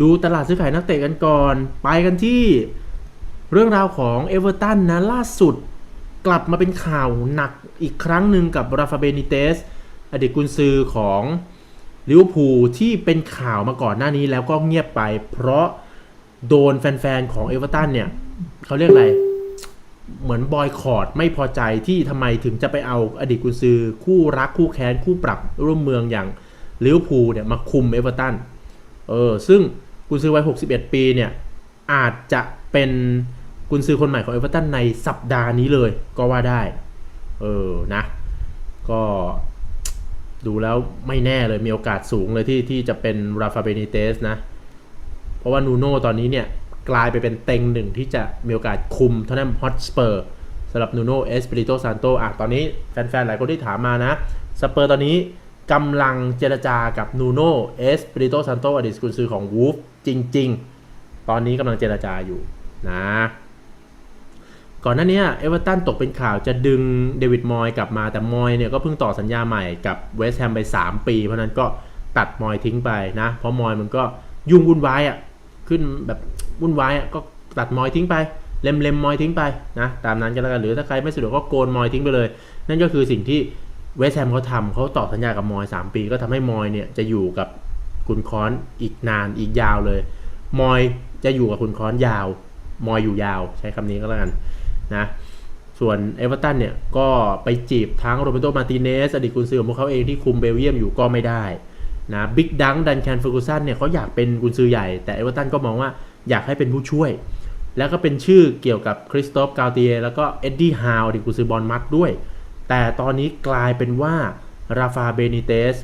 ดูตลาดซื้อขายนักเตะกันก่อน ไปกันที่เรื่องราวของเอเวอร์ตันนะล่าสุดกลับมาเป็นข่าวหนักอีกครั้งหนึ่งกับราฟาเบนิเตส อดีตกุนซือของลิเวอร์พูลที่เป็นข่าวมาก่อนหน้านี้แล้วก็เงียบไป เพราะโดนแฟนๆ ของเอเวอร์ตันเนี่ยเขาเรียกอะไร เหมือนบอยคอรดไม่พอใจที่ทำไมถึงจะไปเอาอดีตกุนซือคู่รักคู่แค้นคู่ปรับร่วมเมืองอย่างลิเวอร์พูลเนี่ยมาคุมเอเวอร์ตันเออซึ่ง กุนซือวัย 61 ปีเนี่ยอาจจะเป็นกุนซือคนใหม่ของเอเวอร์ตันในสัปดาห์นี้เลยก็ว่าได้ เออนะ ก็ดูแล้วไม่แน่เลยมีโอกาสสูงเลยที่ที่จะเป็นราฟาเบนิเตสนะ เพราะว่านูโน่ตอนนี้เนี่ยกลายไปเป็นเต็งหนึ่งที่จะมีโอกาสคุมเท่านแนฮอตสเปอร์สำหรับนูโน่เอสเปริโตซานโตอะตอนนี้แฟนๆ หลายคนที่ถามมานะสเปอร์ตอนนี้กำลังเจรจากับนูโน่เอสเปริโตซานโตอดีตกุนซือของวูฟ จริง ๆ ตอนนี้กำลังเจรจาอยู่นะ ก่อนหน้านี้เอเวอร์ตันตกเป็นข่าวจะดึงเดวิดมอยกลับมาแต่มอยเนี่ยก็เพิ่งต่อสัญญาใหม่กับเวสต์แฮมไป 3 ปี เพราะนั้นก็ตัดมอยทิ้งไปนะ เพราะมอยมันก็ยุ่งวุ่นวายอะ่ะขึ้นแบบวุ่นวายอะ่ะก็ตัดมอยทิ้งไป เล็มเล็มมอยทิ้งไปนะตามนั้นก็แล้วกันหรือถ้าใครไม่สะดวกก็โกนมอยทิ้งไปเลย นั่นก็คือสิ่งที่เวสต์แฮมเขาทำเขาต่อสัญญากับมอย 3 ปี ก็ทำให้มอยเนี่ยจะอยู่กับ คุณคอนอีกนานอีกยาวเลย มอยจะอยู่กับคุณคอนยาว มอยอยู่ยาวใช้คำนี้ก็แล้วกันนะส่วนเอเวอร์ตันเนี่ยก็ไปจีบทั้งโรเบโตมาติเนสอดีตกุนซือของพวกเขาเองที่คุมเบลเยียมอยู่ก็ไม่ได้นะบิ๊กดังดันแคนเฟอร์กูสันเนี่ยเขาอยากเป็นกุนซือใหญ่แต่เอเวอร์ตันก็มองว่าอยากให้เป็นผู้ช่วย แล้วก็เป็นชื่อเกี่ยวกับคริสโตฟกาลเตียแล้วก็เอ็ดดี้ฮาวอดีตกุนซือบอลมัดด้วย แต่ตอนนี้กลายเป็นว่าราฟาเบนิเตส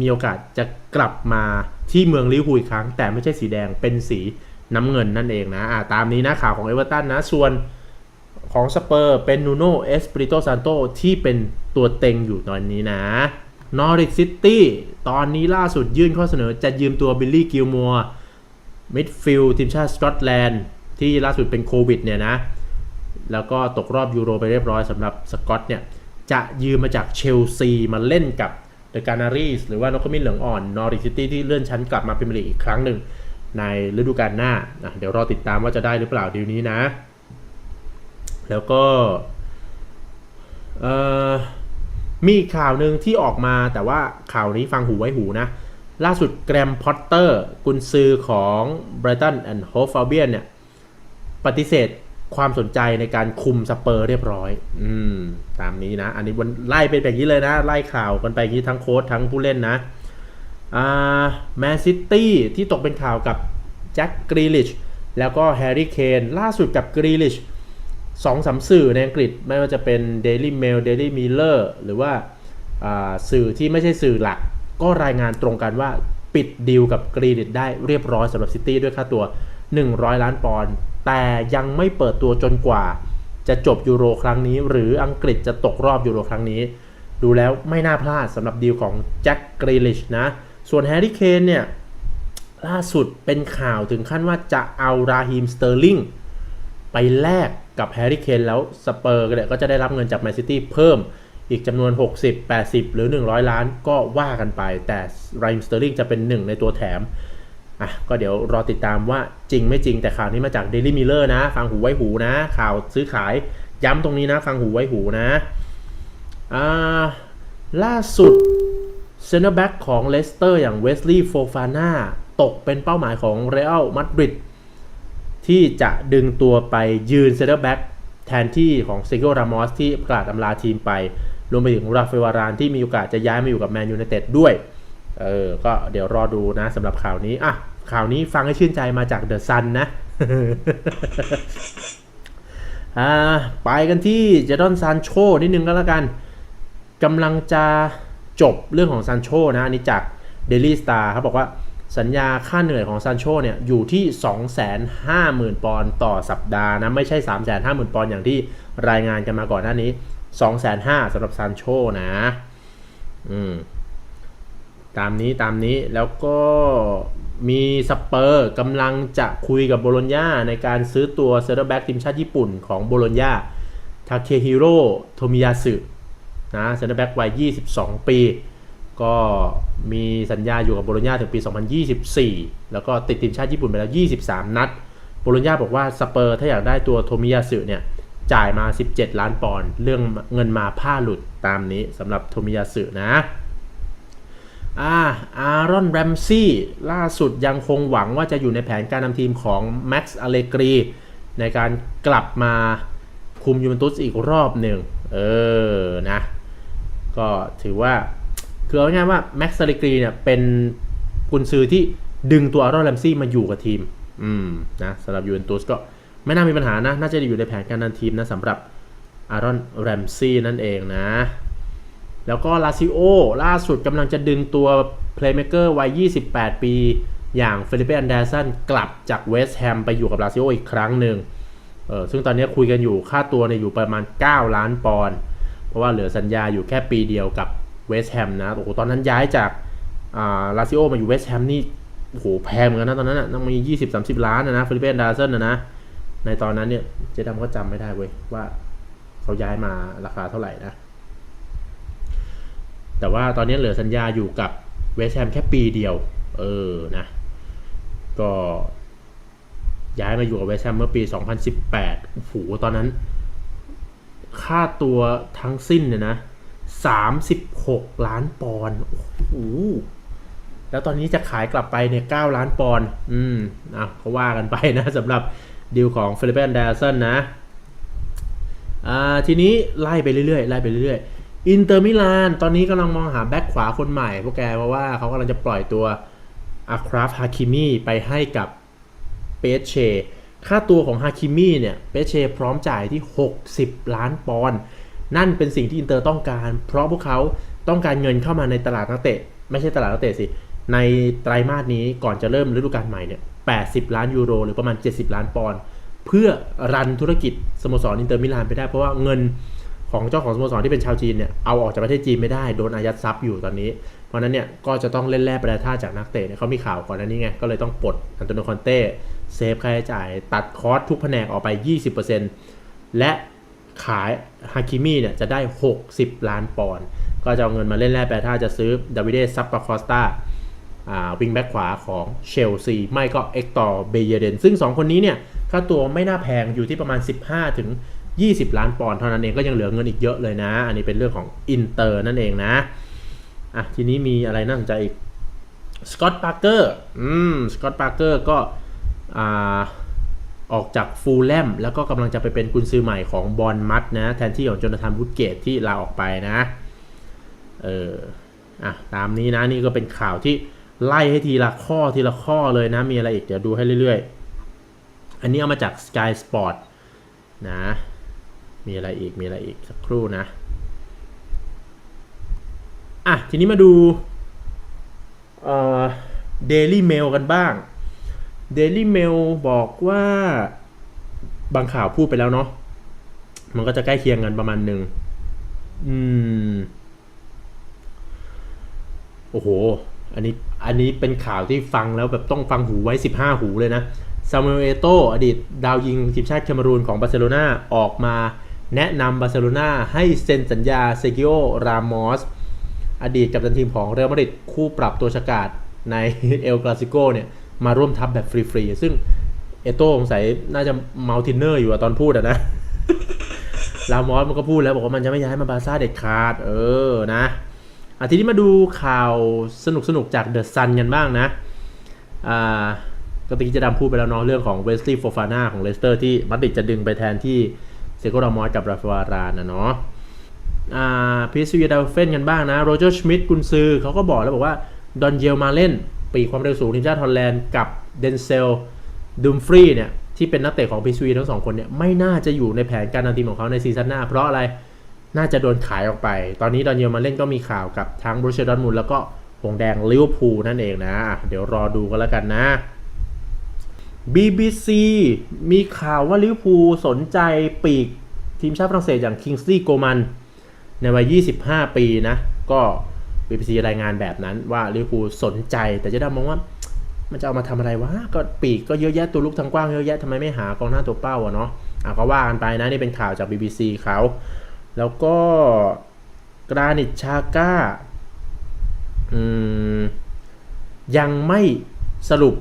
มีโอกาสจะกลับมาที่เมืองลิเวอร์พูลอีกครั้ง แต่ไม่ใช่สีแดงเป็นสีน้ำเงินนั่นเองนะอ่าตามนี้นะข่าวของเอเวอร์ตันนะส่วนของสเปอร์เป็นนูโน่เอสปริโตซานโตที่เป็นตัวเต็งอยู่ตอนนี้นะนอริ h ซิตี้ตอนนี้ล่าสุดยื่นข้อเสนอจะยืมตัวบิลลี่กิลมัวมิดฟิลด์ทีมชาติสกอตแลนด์ที่ล่าสุดเป็นโควิดเนี่ยนะ แล้วก็ตกรอบยูโรไปเรียบร้อยสำหรับสกอตเนี่ย จะยืมมาจากเชลซีมาเล่นกับ เดอะการารีสหรือว่านกขมิ้นเหลืองอ่อนนอริซิตี้ที่เลื่อนชั้นกลับมาเป็นลีกอีกครั้งหนึ่งในฤดูกาลหน้านะเดี๋ยวรอติดตามว่าจะได้หรือเปล่าดีลนี้นะ แล้วก็มีข่าวหนึ่งที่ออกมาแต่ว่าข่าวนี้ฟังหูไว้หูนะ ล่าสุดแกรมพอตเตอร์กุนซือของ Brighton and Hove Albion เนี่ย ปฏิเสธ ความสนใจในการคุมสเปอร์เรียบร้อย อืม ตามนี้นะ อันนี้วันไล่เป็นแบบนี้เลยนะ ไล่ข่าวกันไปอย่างนี้ทั้งโค้ชทั้งผู้เล่นนะ อ่า แมนซิตี้ที่ตกเป็นข่าวกับแจ็คกรีลิช แล้วก็แฮร์รี่เคน ล่าสุดกับกรีลิชสองสามสื่อในอังกฤษไม่ว่าจะเป็น Daily Mail Daily Mirror หรือว่าสื่อที่ไม่ใช่สื่อหลัก ก็รายงานตรงกันว่าปิดดีลกับกรีดิตได้เรียบร้อยสำหรับซิตี้ด้วยค่าตัว 100 ล้านปอนด์ แต่ยังไม่เปิดตัวจนกว่า จะจบยูโรครั้งนี้ หรืออังกฤษจะตกรอบยูโรครั้งนี้ ดูแล้วไม่น่าพลาดสำหรับดีลของแจ็คกรีลิชนะ ส่วนแฮร์รี่เคนเนี่ย ล่าสุดเป็นข่าวถึงขั้นว่าจะเอาราฮิมสเตอร์ลิงไปแลกกับแฮร์รี่เคนแล้วสเปอร์เนี่ยก็จะได้รับเงินจากแมนซิตี้เพิ่มอีกจำนวน 60 80 หรือ 100 ล้านก็ว่ากันไป แต่ไรมสเตอร์ลิงจะเป็นหนึ่งในตัวแถม อะก็เดี๋ยวรอติดตามว่าจริงไม่จริงแต่ข่าวนี้มาจาก Daily Miller นะ ฟังหูไว้หูนะ ข่าวซื้อขายย้ำตรงนี้นะ ฟังหูไว้หูนะอ่าล่าสุดเซนเตอร์แบ็กของเลสเตอร์อย่างเวสลีย์โฟฟาน่าตกเป็นเป้าหมายของเรอัลมาดริดที่จะดึงตัวไปยืนเซนเตอร์แบ็กแทนที่ของเซโกรามอสที่ประกาศอำลาทีมไป รวมไปถึงราฟเฟวารานที่มีโอกาสจะย้ายมาอยู่กับแมนยูไนเต็ดด้วย เออ ก็เดี๋ยวรอดูนะสำหรับข่าวนี้อะ ข่าวนี้ฟังให้ชื่นใจมาจากเดอะซันนะไปกันที่เจดอนซานโชนิดนึงก็แล้วกันกำลังจะจบเรื่องของซานโชนะอันนี้จาก Daily Star เขาบอกว่าสัญญาค่าเหนื่อยของซานโชเนี่ยอยู่ที่ 250,000 ปอนด์ต่อสัปดาห์นะ ไม่ใช่ 350,000 ปอนด์อย่างที่รายงานกันมาก่อนหน้านี้ 250,000สำหรับซานโชนะ อืม ตามนี้ตามนี้แล้วก็มีสเปอร์กำลังจะคุยกับโบโลญญาในการซื้อตัวเซอร์แบ็กทีมชาติญี่ปุ่นของโบโลญญาทาเคฮิโร่โทมิยาสึนะเซอร์แบ็กวัย 22 ปี ก็มีสัญญาอยู่กับโบโลญญาถึงปี 2024 แล้วก็ติดทีมชาติญี่ปุ่นไปแล้ว 23 นัด โบโลญญาบอกว่าสเปอร์ถ้าอยากได้ตัวโทมิยาสึเนี่ยจ่ายมา 17 ล้านปอนด์เรื่องเงินมาผ้าหลุดตามนี้สำหรับโทมิยาสึนะ อาอารอนแรมซี่ล่าสุดยังคงหวังว่าจะอยู่ในแผนการนำทีมของแม็กซ์อเลกรีในการกลับมาคุมยูเวนตุสอีกรอบหนึ่งเออนะ ก็ถือว่า คือเอาง่ายว่าแม็กซ์อเลกรีเนี่ยเป็นกุนซือที่ดึงตัวอารอนแรมซี่มาอยู่กับทีม อืมนะสำหรับยูเวนตุสก็ไม่น่ามีปัญหานะ น่าจะอยู่ในแผนการนำทีมนะสำหรับอารอนแรมซี่นั่นเองนะ แล้วก็ลาซิโอล่าสุดกำลังจะดึงตัวเพลย์เมเกอร์วัย 28 ปี อย่างเฟลิเปอันเดอร์สันกลับจากเวสต์แฮมไปอยู่กับลาซิโออีกครั้งหนึ่งเออซึ่งตอนนี้คุยกันอยู่ค่าตัวเนี่ยอยู่ประมาณ 9 ล้านปอนด์เพราะว่าเหลือสัญญาอยู่แค่ปีเดียวกับเวสต์แฮมนะโอ้โหตอนนั้นย้ายจากอ่าลาซิโอมาอยู่เวสต์แฮมนี่โอ้โหแพงเหมือนกันนะตอนนั้นน่ะต้องมี 20-30 ล้านนะนะเฟลิเปอันเดอร์สันนะนะ ในตอนนั้นเนี่ย เจดำก็จำไม่ได้เว้ยว่าเขาย้ายมาราคาเท่าไหร่นะ แต่ว่าตอนนี้เหลือสัญญาอยู่กับเวสแฮมแค่ปีเดียว เออนะก็ย้ายมาอยู่กับเวสแฮมเมื่อปี 2018โอ้โหตอนนั้น ค่าตัวทั้งสิ้นเนี่ยนะ 36 ล้านปอนด์โอ้โหแล้วตอนนี้จะขายกลับไปเนี่ย 9 ล้านปอนด์อืมอะก็ว่ากันไปนะสำหรับดีลของฟิลิปเปนแดสันนะ อ่า ทีนี้ไล่ไปเรื่อยๆ ไล่ไปเรื่อยๆ อินเตอร์มิลานตอนนี้กำลังมองหาแบ็คขวาคนใหม่พวกแกเพราะว่าเขากำลังจะปล่อยตัวอาคราฟฮาคิมีไปให้กับเปเชค่าตัวของฮาคิมีเนี่ยเปเชพร้อมจ่ายที่ 60 ล้านปอนด์นั่นเป็นสิ่งที่อินเตอร์ต้องการ เพราะพวกเขาต้องการเงินเข้ามาในตลาดนักเตะ ไม่ใช่ตลาดนักเตะสิ ในไตรมาสนี้ก่อนจะเริ่มฤดูกาลใหม่เนี่ย 80 ล้านยูโร หรือประมาณ 70 ล้านปอนด์เพื่อรันธุรกิจสโมสรอินเตอร์มิลานไปได้เพราะว่าเงิน ของเจ้าของสโมสรที่เป็นชาวจีนเนี่ยเอาออกจากประเทศจีนไม่ได้โดนอายัดทรัพย์อยู่ตอนนี้ เพราะนั้นเนี่ยก็จะต้องเล่นแร่ประท่าจากนักเตะเนี่ยเขามีข่าวก่อนหน้านี้ไงก็เลยต้องปลดอันโตนิโอคอนเต้เซฟค่าใช้จ่ายตัดคอสทุกแผนกออกไป 20%และขายฮาคิมีเนี่ยจะได้ 60 ล้านปอนด์ก็จะเอาเงินมาเล่นแร่แปรธาตุจะซื้อดาวิเดซัปปาคอสตาวิงแบ็กขวาของเชลซีไม่ก็เอ็กตอร์เบเยเดนซึ่ง 2 คนนี้เนี่ยค่าตัวไม่น่าแพงอยู่ที่ประมาณ 15ถึง 20 ล้านปอนด์เท่านั้นเองก็ยังเหลือเงินอีกเยอะเลยนะ อันนี้เป็นเรื่องของอินเตอร์นั่นเองนะอะทีนี้มีอะไรน่าสนใจอีกสกอตต์ปาร์เกอร์อืมสกอตต์ปาร์เกอร์ก็อ่าออกจากฟูลแลมแล้วก็กำลังจะไปเป็นกุนซือใหม่ของบอลมัดนะ แทนที่ของจนาธานวูดเกตที่ลาออกไปนะ เอออะตามนี้นะนี่ก็เป็นข่าวที่ไล่ให้ทีละข้อทีละข้อเลยนะ มีอะไรอีกเดี๋ยวดูให้เรื่อยๆ อันนี้เอามาจาก Sky Sport นะ มีอะไรอีกมีอะไรอีกสักครู่นะอะทีนี้มาดูเอ่อ Daily Mail กันบ้าง Daily Mail บอกว่าบางข่าวพูดไปแล้วเนาะมันก็จะใกล้เคียงกันประมาณหนึ่งอืม โอ้โห อันนี้ อันนี้เป็นข่าวที่ฟังแล้วแบบต้องฟังหูไว้ 15 หูเลยนะซามูเอโตอดีตดาวยิงทีมชาติแคเมรูนของบาร์เซโลนาออกมา แนะนำบาร์เซโลนาให้เซ็นสัญญาเซกิโอ รามอส อดีตกัปตันทีมของเรอัลมาดริดคู่ปรับตัวฉกาดในเอลกลาซิโกเนี่ย มาร่วมทัพแบบฟรีๆ ซึ่งเอโต้สงสัยน่าจะเมาทินเนอร์อยู่ตอนพูดอะนะลามอสมันก็พูดแล้วบอกว่ามันจะไม่ย้ายมาบาร์ซ่าเด็ดขาด เออนะอาทีนี้มาดูข่าวสนุกสนุกๆจากเดอะซันกันบ้างนะ อ่าก็ตะกี้จะดำพูดไปแล้วเนาะเรื่องของเวสลีย์โฟฟาน่าของเลสเตอร์ที่มาดริดจะดึงไปแทนที่ เซโกรามอสกับราฟาวารานนะเนาะอ่าพีซีดาเฟนกันบ้างนะโรเจอร์ชมิดกุนซือเขาก็บอกแล้วบอกว่าดอนเยลมาเล่น ปีความเร็วสูงทีมชาติฮอลแลนด์กับเดนเซลดูมฟรีเนี่ยที่เป็นนักเตะของพีซีทั้งสองคนเนี่ยไม่น่าจะอยู่ในแผนการนำทีมของเขาในซีซั่นหน้า เพราะอะไรน่าจะโดนขายออกไป ตอนนี้ดอนเยลมาเล่นก็มีข่าวกับทั้งบรูเชดอนมูลแล้วก็หงแดงลิเวอร์พูลนั่นเองนะอะเดี๋ยวรอดูกันแล้วกันนะ BBC มีข่าวว่าลิเวอร์พูลสนใจปีกทีมชาติฝรั่งเศสอย่างคิงซี่โกมัน ในวัย 25 ปีนะ ก็ BBC รายงานแบบนั้นว่าลิเวอร์พูลสนใจ แต่เจะได้มองว่า มันจะเอามาทำอะไรวะ ก็ปีกก็เยอะแยะตัวลูกทางกว้างเยอะแยะทำไมไม่หากองหน้าตัวเป้าอะเนาะอะก็ว่ากันไปนะ นี่เป็นข่าวจาก BBC เขาแล้วก็กรานิตชาก้ายังไม่สรุป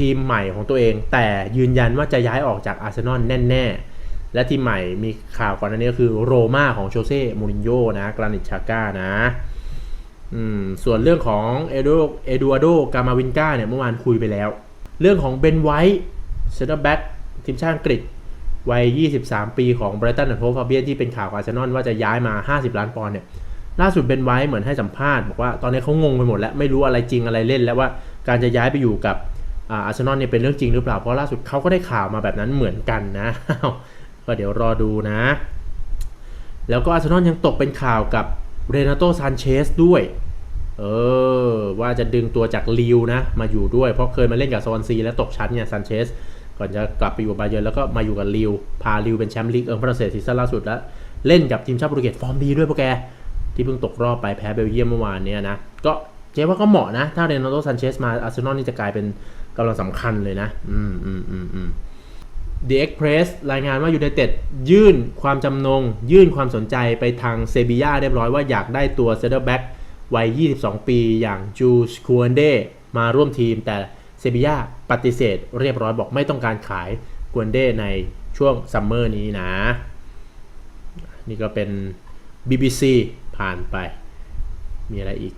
ทีมใหม่ของตัวเอง แต่ยืนยันว่าจะย้ายออกจากอาร์เซนอลแน่ๆ และทีมใหม่มีข่าวก่อนหน้านี้ก็คือโรม่าของโชเซ่มูรินโญ่นะกรานิชาก้านะอืมส่วนเรื่องของเอโดเอดูอาโดกามาวินกาเนี่ยเมื่อวานคุยไปแล้ว เรื่องของเบนไวท์เซนเตอร์แบ็กทีมชาติอังกฤษวัย 23 ปีของไบรตันแอนด์โฮฟาเบียนที่เป็นข่าวอาร์เซนอลว่าจะย้ายมา 50 ล้านปอนด์เนี่ย ล่าสุดเบนไวท์เหมือนให้สัมภาษณ์ บอกว่าตอนนี้เขางงไปหมดแล้ว ไม่รู้อะไรจริงอะไรเล่นแล้วว่าการจะย้ายไปอยู่กับ อาร์เซนอลเนี่ยเป็นเรื่องจริงหรือเปล่า เพราะล่าสุดเขาก็ได้ข่าวมาแบบนั้นเหมือนกันนะ ก็เดี๋ยวรอดูนะ แล้วก็อาร์เซนอลยังตกเป็นข่าวกับเรนาโตซานเชสด้วย เออ ว่าจะดึงตัวจากลิวนะ มาอยู่ด้วย เพราะเคยมาเล่นกับซอนซีแล้วตกชั้นเนี่ยซานเชส ก่อนจะกลับไปอยู่บาเยิร์แล้วก็มาอยู่กับลิว พาลิวเป็นแชมป์ลีกเอิงฝรั่งเศสซีซั่นล่าสุดแล้ว เล่นกับทีมชาติโปรตุเกสฟอร์มดีด้วยพวกแก ที่เพิ่งตกรอบไปแพ้เบลเยียมเมื่อวานเนี่ยนะ ก็เจ๊ว่าก็เหมาะนะ ถ้าเรนัลโดซันเชสมาอาร์เซนอลนี่จะกลายเป็น กำลังสำคัญเลยนะ อืมอืมอืมอืม The Express รายงานว่ายูไนเต็ดยื่นความจำนง ยื่นความสนใจไปทางเซบียาเรียบร้อยว่าอยากได้ตัวเซเตอร์แบ็กวัย 22 ปีอย่างจูสคูนเดมาร่วมทีม แต่เซบียาปฏิเสธเรียบร้อยบอกไม่ต้องการขายกวนเดในช่วงซัมเมอร์นี้นะ นี่ก็เป็น BBC ผ่านไป มีอะไรอีก